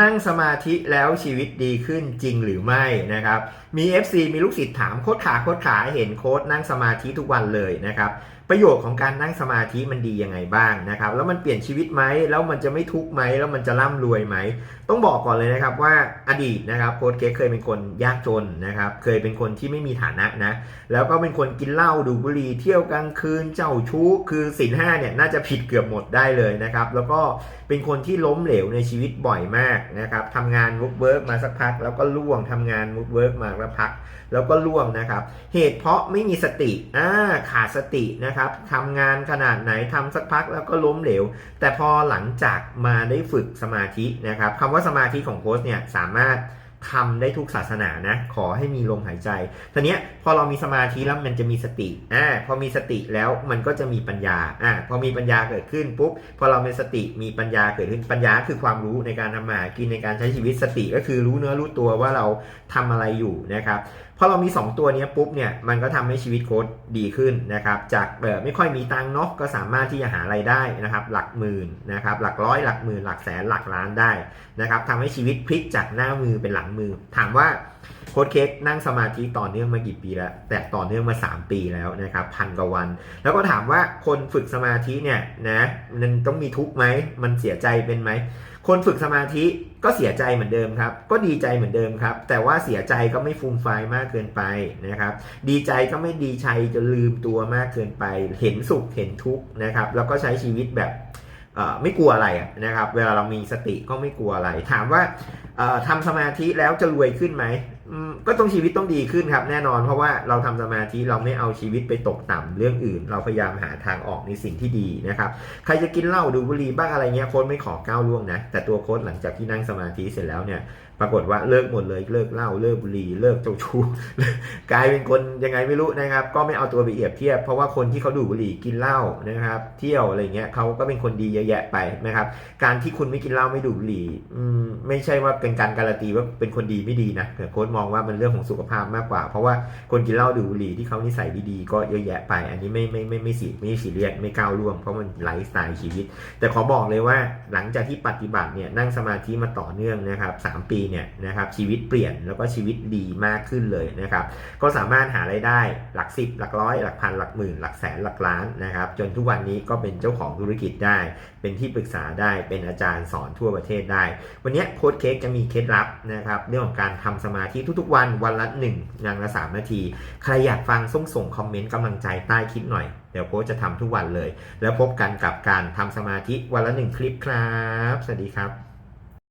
นั่งสมาธิแล้วชีวิตดีขึ้นจริงหรือไม่นะครับ มี FC มีลูกศิษย์ถามโค้ดขาโค้ดขาเห็นโค้ดนั่งสมาธิทุกวันเลยนะครับประโยชน์ของการนั่งสมาธิมันดียังไงบ้างนะครับ แล้วมันเปลี่ยนชีวิตไหมแล้วมันจะไม่ทุกข์ไหมแล้วมันจะร่ำรวยไหม ต้องบอกก่อนเลยนะครับว่าอดีตนะครับโค้ดเค้กเคยเป็นคนยากจนนะครับ เคยเป็นคนที่ไม่มีฐานะนะ แล้วก็เป็นคนกินเหล้าดูบุหรี่เที่ยวกลางคืนเจ้าชู้ คือสินห้าเนี่ยน่าจะผิดเกือบหมดได้เลยนะครับ แล้วก็เป็นคนที่ล้มเหลวในชีวิตบ่อยมากนะครับทำงานมุกเวิร์กมาสักพัก แล้วก็ล่วงทำงานมุกเวิร์กมาสักพัก แล้วก็ล่วงนะครับ เหตุเพราะไม่มีสติอ่าขาดสตินะครับทำงานขนาดไหนทำสักพักแล้วก็ล้มเหลว แต่พอหลังจากมาได้ฝึกสมาธินะครับคำว่าสมาธิของโค้ชเนี่ยสามารถ ทำได้ทุกศาสนานะ ขอให้มีลมหายใจทีเนี้ยพอเรามีสมาธิแล้วมันจะมีสติอ่าพอมีสติแล้วมันก็จะมีปัญญาอ่าพอมีปัญญาเกิดขึ้นปุ๊บพอเรามีสติมีปัญญาเกิดขึ้นปัญญาคือความรู้ในการทำมาหากินในการใช้ชีวิตสติก็คือรู้เนื้อรู้ตัวว่าเราทำอะไรอยู่นะครับพอเรามี 2 ตัวนี้ปุ๊บเนี่ยมันก็ทำให้ชีวิตโค้ดดีขึ้นนะครับจากแบบไม่ค่อยมีตังค์เนาะก็สามารถที่จะหารายได้นะครับหลักหมื่นนะครับหลักร้อยหลักหมื่นหลักแสนหลักล้านได้นะครับทำให้ชีวิตพลิกจากหน้ามือเป็นหลังมือ ถามว่าโค้ดเค้กนั่งสมาธิต่อเนื่องมากี่ปีแล้ว แต่ต่อเนื่องมา 3 ปีแล้วนะครับพันกว่าวัน แล้วก็ถามว่าคนฝึกสมาธิเนี่ยนะมันต้องมีทุกข์ไหมมันเสียใจเป็นไหมคนฝึกสมาธิก็เสียใจเหมือนเดิมครับ ก็ดีใจเหมือนเดิมครับ แต่ว่าเสียใจก็ไม่ฟูมไฟมากเกินไปนะครับ ดีใจก็ไม่ดีใจจนลืมตัวมากเกินไป เห็นสุขเห็นทุกข์นะครับ แล้วก็ใช้ชีวิตแบบ ไม่กลัวอะไระนะครับ เวลาเรามีสติก็ไม่กลัวอะไร ถามว่าเอ่อทำสมาธิแล้วจะรวยขึ้นไหม ก็ต้องชีวิตต้องดีขึ้นครับ แน่นอนเพราะว่าเราทำสมาธิเราไม่เอาชีวิตไปตกต่ำเรื่องอื่น เราพยายามหาทางออกในสิ่งที่ดีนะครับ ใครจะกินเหล้าดูบุหรี่บ้างอะไรเงี้ยโค้ดไม่ขอก้าวล่วงนะ แต่ตัวโค้ดหลังจากที่นั่งสมาธิเสร็จแล้วเนี่ย ปรากฏว่าเลิกหมดเลยเลิกเหล้าเลิกบุหรี่เลิกเจ้าชู้กลายเป็นคนยังไงไม่รู้นะครับ ก็ไม่เอาตัวไปเปรียบเทียบเพราะว่าคนที่เขาดูบุหรี่กินเหล้านะครับ เที่ยวอะไรเงี้ยเขาก็เป็นคนดีเยอะแยะไปนะครับ การที่คุณไม่กินเหล้าไม่ดูบุหรี่ไม่ใช่ว่าเป็นการการันตีว่าเป็นคนดีไม่ดีนะโค้ดมองว่ามันเรื่องของสุขภาพมากกว่า เพราะว่าคนกินเหล้าดูบุหรี่ที่เขานิสัยดีๆก็เยอะแยะไป อันนี้ไม่ไม่ไม่ไม่สีไม่สีเรียสไม่ก้าวล่วงเพราะมันไลฟ์สไตล์ชีวิต แต่ขอบอกเลยว่าหลังจากที่ปฏิบัติเนี่ยนั่งสมาธิมาต่อเนื่องนะครับสามปีเนี่ยนะครับชีวิตเปลี่ยนแล้วก็ชีวิตดีมากขึ้นเลยนะครับก็สามารถหารายได้หลักสิบหลักร้อยหลักพันหลักหมื่นหลักแสนหลักล้านนะครับจนทุกวันนี้ก็เป็นเจ้าของธุรกิจได้ เป็นที่ปรึกษาได้เป็นอาจารย์สอนทั่วประเทศได้ วันนี้โค้ดเค้กจะมีเคล็ดลับนะครับเรื่องของการทำสมาธิทุกๆวันวันละ1นางละ3นาที ใครอยากฟังส่งส่งคอมเมนต์กำลังใจใต้คลิปหน่อย เดี๋ยวโค้ชจะทำทุกวันเลย แล้วพบกันกับการทำสมาธิวันละหนึ่งคลิปครับ สวัสดีครับ